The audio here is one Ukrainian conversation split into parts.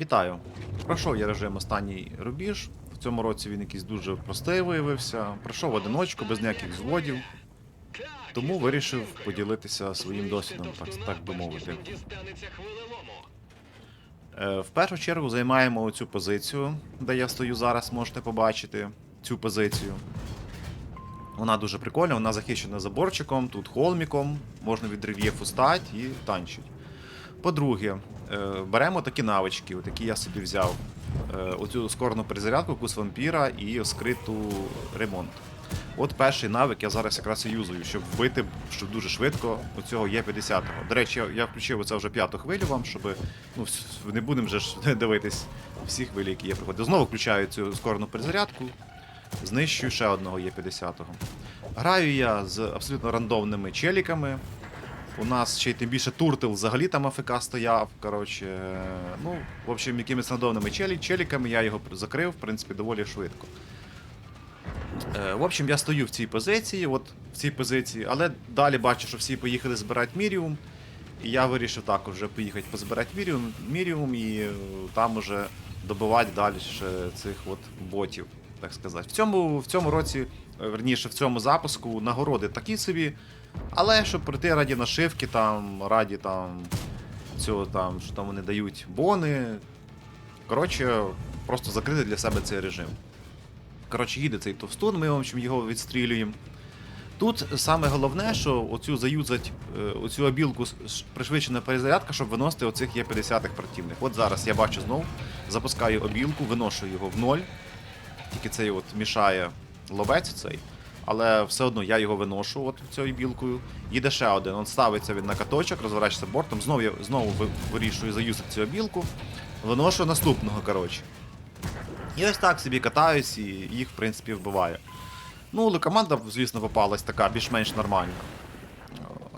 Вітаю! Пройшов я режим останній рубіж. В цьому році він якийсь дуже простий виявився. Пройшов одиночку, без ніяких зводів. Тому вирішив поділитися своїм досвідом, так, так би мовити. Е, В першу чергу займаємо цю позицію, де я стою зараз, можете побачити цю позицію. Вона дуже прикольна, вона захищена заборчиком, тут холміком, можна від рельєфу стати і танчить. По-друге, беремо такі навички, які я собі взяв. Е, Оцю скорну перезарядку, кус вампіра і скриту ремонт. От перший навик я зараз якраз і юзую, щоб вбити щоб дуже швидко оцього Є50. До речі, я, включив оце вже п'яту хвилю вам, щоб ну, не будемо вже ж дивитись всі хвилі, які є приходять. Знову включаю цю скорну перезарядку, знищую ще одного Є50. Граю я з абсолютно рандомними челіками. У нас ще й тим більше туртил взагалі там АФК стояв. Коротше, ну, в общем, якимись рандомними челі, челіками я його закрив, в принципі, доволі швидко. Е, в общем, я стою в цій позиції, от в цій позиції, але далі бачу, що всі поїхали збирати Міріум. І я вирішив також вже поїхати позбирати Міріум, Міріум і е, там уже добивати далі ще цих от ботів, так сказати. В цьому, в цьому році, верніше, в цьому запуску нагороди такі собі. Але щоб пройти раді нашивки, там, раді там цього там, що там вони дають бони. Коротше, просто закрити для себе цей режим. Коротше, їде цей товстун, ми в общем, його відстрілюємо. Тут саме головне, що оцю заюзать е, оцю обілку пришвидшена перезарядка, щоб виносити оцих є 50-х противних. От зараз я бачу знов, запускаю обілку, виношу його в ноль. Тільки цей от мішає ловець цей. Але все одно я його виношу от цією білкою. Їде ще один. Он ставиться він на каточок, розворачується бортом. Знову я знову вирішую заюзати цю білку. Виношу наступного, коротше. І ось так собі катаюсь і їх, в принципі, вбиваю. Ну, але команда, звісно, попалась така більш-менш нормальна.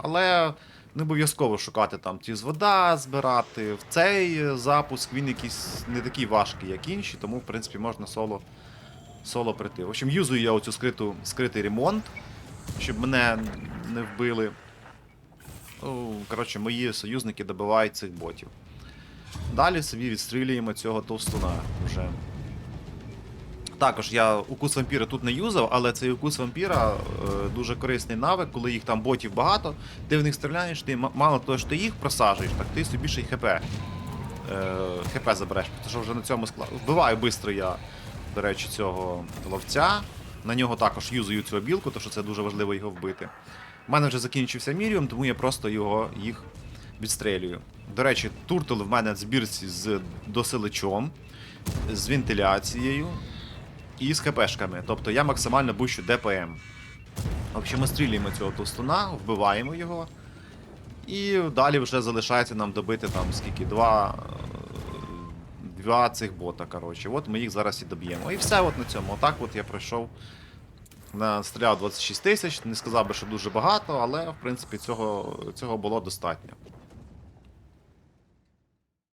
Але не обов'язково шукати там ті з вода збирати. В цей запуск він якийсь не такий важкий, як інші, тому, в принципі, можна соло, соло прийти. В общем, юзую я оцю скриту, скритий ремонт, щоб мене не вбили. Ну, коротше, мої союзники добивають цих ботів. Далі собі відстрілюємо цього товстуна вже. Також я укус вампіра тут не юзав, але цей укус вампіра е, дуже корисний навик, коли їх там ботів багато, ти в них стріляєш, ти мало того, що ти їх просажуєш, так ти собі ще й ХП. Е, ХП забереш, тому що вже на цьому складу. Вбиваю швидко я, до речі, цього ловця. На нього також юзую цю обілку, тому що це дуже важливо його вбити. У мене вже закінчився Міріум, тому я просто його їх відстрелюю. До речі, туртл в мене в збірці з досиличом, з вентиляцією і з хпшками. Тобто я максимально бущу ДПМ. В общем, ми стрілюємо цього товстуна, вбиваємо його. І далі вже залишається нам добити там скільки, два. Два цих бота, коротше. От ми їх зараз і доб'ємо. І все от на цьому. Отак от я пройшов. Настріляв 26 тисяч, не сказав би, що дуже багато, але в принципі цього, цього було достатньо.